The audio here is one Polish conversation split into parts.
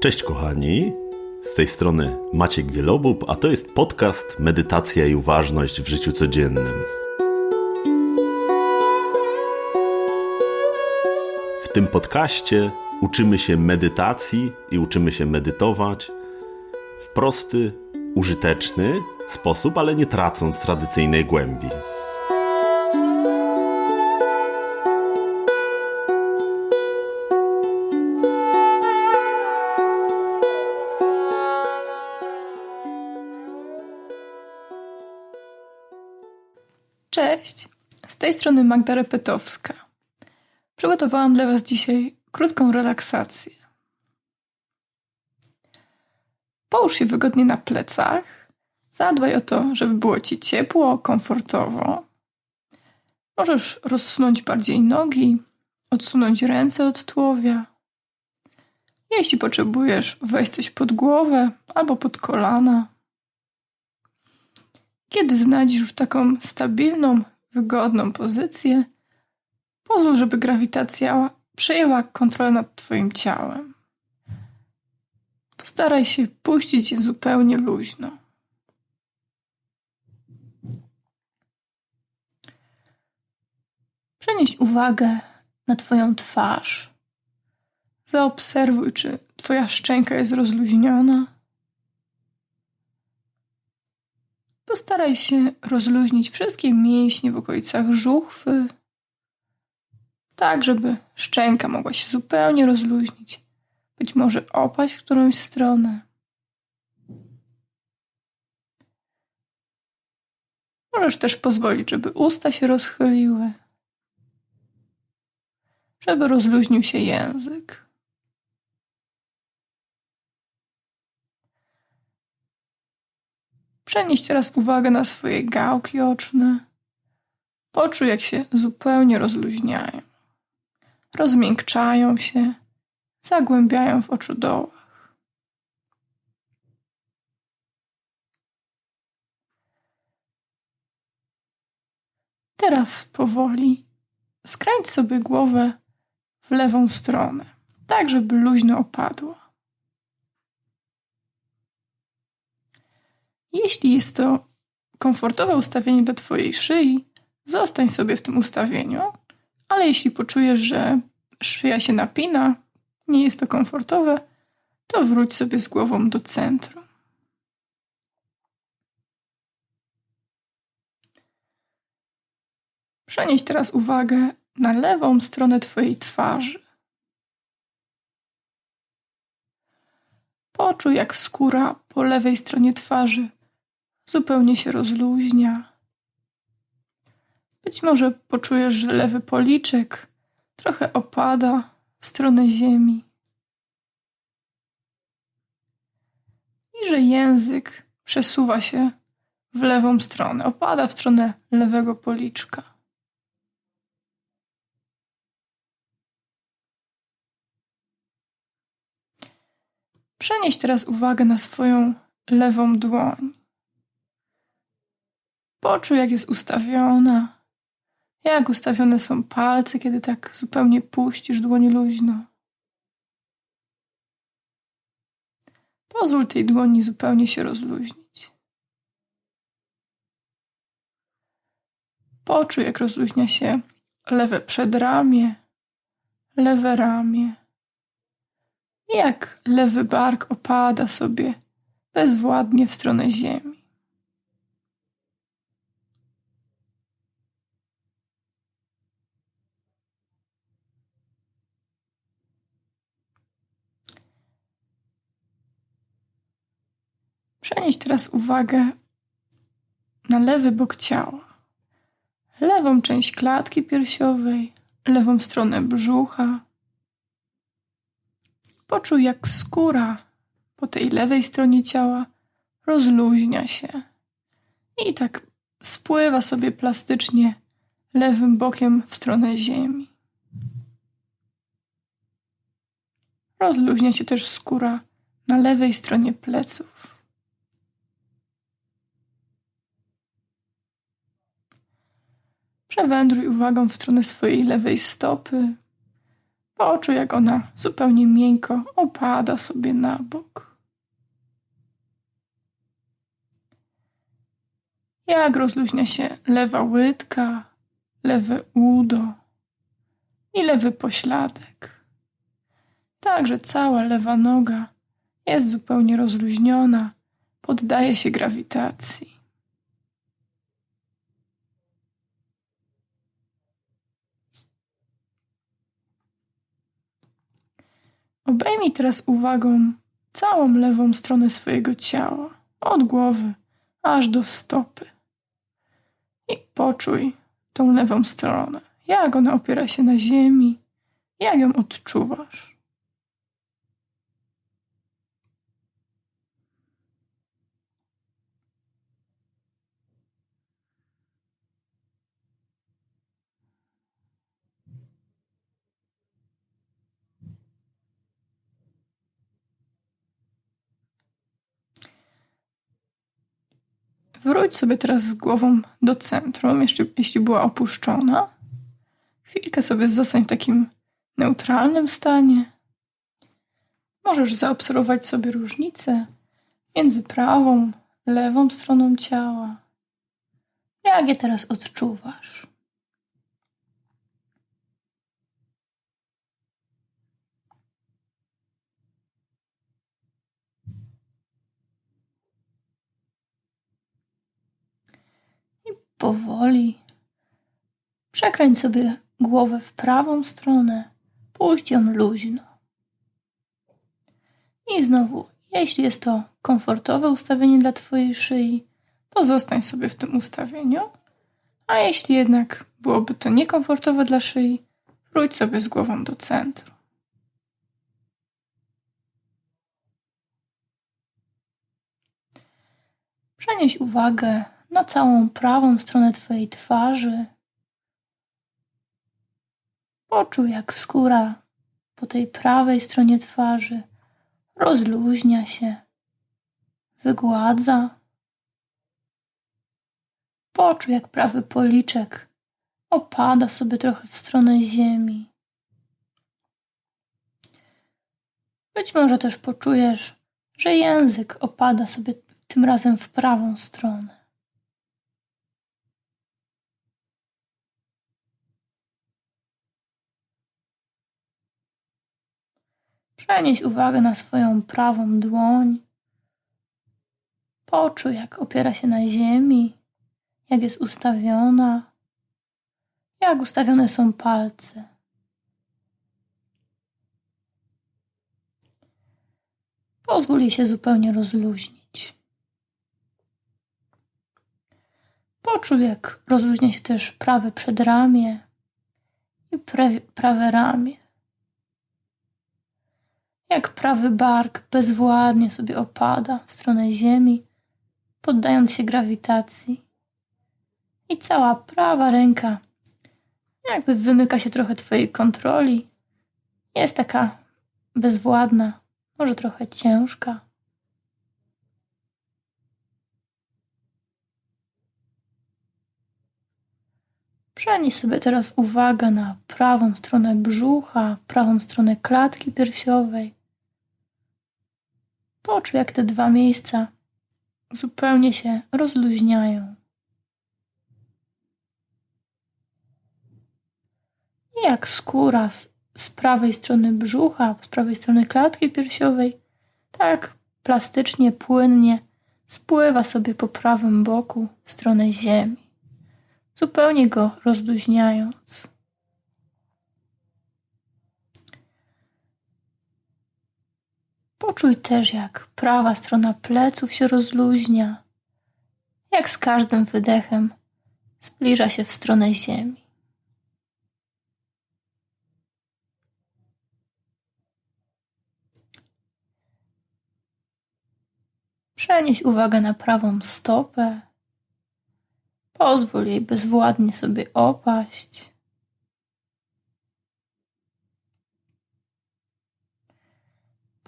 Cześć kochani, z tej strony Maciek Wielobub, a to jest podcast Medytacja i uważność w życiu codziennym. W tym podcaście uczymy się medytacji i uczymy się medytować w prosty, użyteczny sposób, ale nie tracąc tradycyjnej głębi. Tej strony Magda Repetowska. Przygotowałam dla Was dzisiaj krótką relaksację. Połóż się wygodnie na plecach. Zadbaj o to, żeby było Ci ciepło, komfortowo. Możesz rozsunąć bardziej nogi, odsunąć ręce od tułowia. Jeśli potrzebujesz, weź coś pod głowę albo pod kolana. Kiedy znajdziesz już taką stabilną, wygodną pozycję, pozwól, żeby grawitacja przejęła kontrolę nad Twoim ciałem. Postaraj się puścić je zupełnie luźno. Przenieś uwagę na Twoją twarz. Zaobserwuj, czy Twoja szczęka jest rozluźniona Postaraj się rozluźnić wszystkie mięśnie w okolicach żuchwy, tak żeby szczęka mogła się zupełnie rozluźnić, być może opaść w którąś stronę. Możesz też pozwolić, żeby usta się rozchyliły, żeby rozluźnił się język. Przenieś teraz uwagę na swoje gałki oczne. Poczuj, jak się zupełnie rozluźniają. Rozmiękczają się, zagłębiają w oczu dołach. Teraz powoli skręć sobie głowę w lewą stronę, tak żeby luźno opadła. Jeśli jest to komfortowe ustawienie dla Twojej szyi, zostań sobie w tym ustawieniu, ale jeśli poczujesz, że szyja się napina, nie jest to komfortowe, to wróć sobie z głową do centrum. Przenieś teraz uwagę na lewą stronę Twojej twarzy. Poczuj, jak skóra po lewej stronie twarzy zupełnie się rozluźnia. Być może poczujesz, że lewy policzek trochę opada w stronę ziemi. I że język przesuwa się w lewą stronę, opada w stronę lewego policzka. Przenieś teraz uwagę na swoją lewą dłoń. Poczuj, jak jest ustawiona. Jak ustawione są palce, kiedy tak zupełnie puścisz dłoń luźno. Pozwól tej dłoni zupełnie się rozluźnić. Poczuj, jak rozluźnia się lewe przedramię, lewe ramię. Jak lewy bark opada sobie bezwładnie w stronę ziemi. Przenieś teraz uwagę na lewy bok ciała, lewą część klatki piersiowej, lewą stronę brzucha. Poczuj, jak skóra po tej lewej stronie ciała rozluźnia się i tak spływa sobie plastycznie lewym bokiem w stronę ziemi. Rozluźnia się też skóra na lewej stronie pleców. Przewędruj uwagą w stronę swojej lewej stopy. Poczuj, jak ona zupełnie miękko opada sobie na bok. Jak rozluźnia się lewa łydka, lewe udo i lewy pośladek. Także cała lewa noga jest zupełnie rozluźniona, poddaje się grawitacji. Obejmij teraz uwagą całą lewą stronę swojego ciała, od głowy aż do stopy. I poczuj tą lewą stronę, jak ona opiera się na ziemi, jak ją odczuwasz. Wróć sobie teraz z głową do centrum, jeśli, jeśli była opuszczona. Chwilkę sobie zostań w takim neutralnym stanie. Możesz zaobserwować sobie różnice między prawą, lewą stroną ciała. Jak je teraz odczuwasz? Powoli. Przekręć sobie głowę w prawą stronę, puść ją luźno. I znowu, jeśli jest to komfortowe ustawienie dla Twojej szyi, pozostań sobie w tym ustawieniu. A jeśli jednak byłoby to niekomfortowe dla szyi, wróć sobie z głową do centrum. Przenieś uwagę na całą prawą stronę Twojej twarzy. Poczuj, jak skóra po tej prawej stronie twarzy rozluźnia się, wygładza. Poczuj, jak prawy policzek opada sobie trochę w stronę ziemi. Być może też poczujesz, że język opada sobie tym razem w prawą stronę. Przenieś uwagę na swoją prawą dłoń. Poczuj, jak opiera się na ziemi, jak jest ustawiona, jak ustawione są palce. Pozwól jej się zupełnie rozluźnić. Poczuj, jak rozluźnia się też prawe przedramię i prawe ramię jak prawy bark bezwładnie sobie opada w stronę ziemi, poddając się grawitacji. I cała prawa ręka jakby wymyka się trochę Twojej kontroli. Jest taka bezwładna, może trochę ciężka. Przenieś sobie teraz uwagę na prawą stronę brzucha, prawą stronę klatki piersiowej. Poczuj, jak te dwa miejsca zupełnie się rozluźniają. I jak skóra z prawej strony brzucha, z prawej strony klatki piersiowej, tak plastycznie, płynnie spływa sobie po prawym boku w stronę ziemi zupełnie go rozluźniając. Poczuj też, jak prawa strona pleców się rozluźnia, jak z każdym wydechem zbliża się w stronę ziemi. Przenieś uwagę na prawą stopę, Pozwól jej bezwładnie sobie opaść.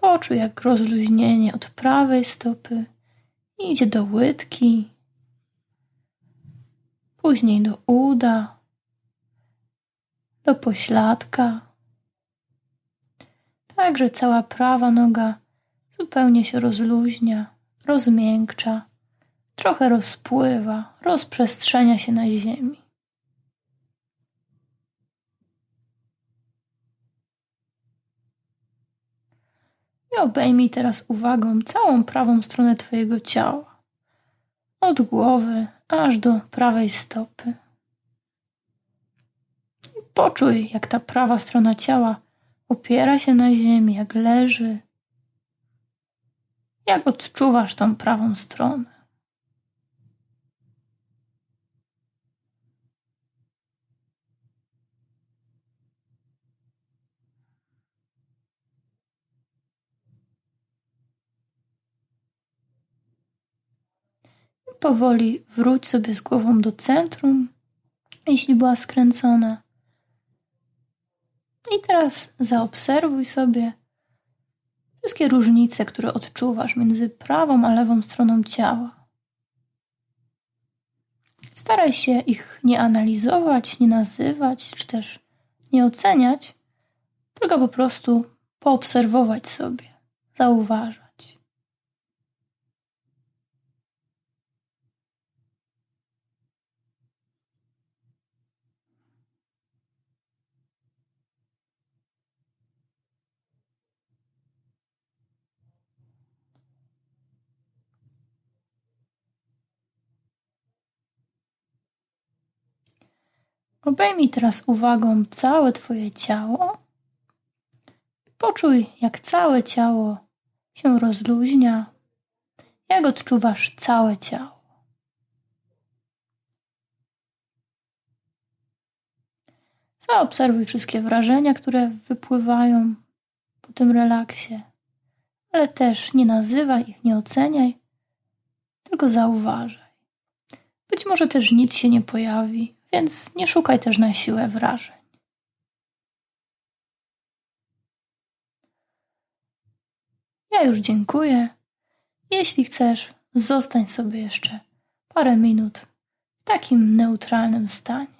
Poczuj, jak rozluźnienie od prawej stopy. Idzie do łydki, później do uda, do pośladka, tak że cała prawa noga zupełnie się rozluźnia, rozmiękcza, trochę rozpływa, rozprzestrzenia się na ziemi. Obejmij teraz uwagą całą prawą stronę Twojego ciała. Od głowy aż do prawej stopy. I poczuj, jak ta prawa strona ciała opiera się na ziemi, jak leży. Jak odczuwasz tą prawą stronę? Powoli wróć sobie z głową do centrum, jeśli była skręcona. I teraz zaobserwuj sobie wszystkie różnice, które odczuwasz między prawą a lewą stroną ciała. Staraj się ich nie analizować, nie nazywać, czy też nie oceniać, tylko po prostu poobserwować sobie, zauważać. Obejmij teraz uwagą całe Twoje ciało. Poczuj, jak całe ciało się rozluźnia, jak odczuwasz całe ciało. Zaobserwuj wszystkie wrażenia, które wypływają po tym relaksie, ale też nie nazywaj ich, nie oceniaj, tylko zauważaj. Być może też nic się nie pojawi, więc nie szukaj też na siłę wrażeń. Ja już dziękuję. Jeśli chcesz, zostań sobie jeszcze parę minut w takim neutralnym stanie.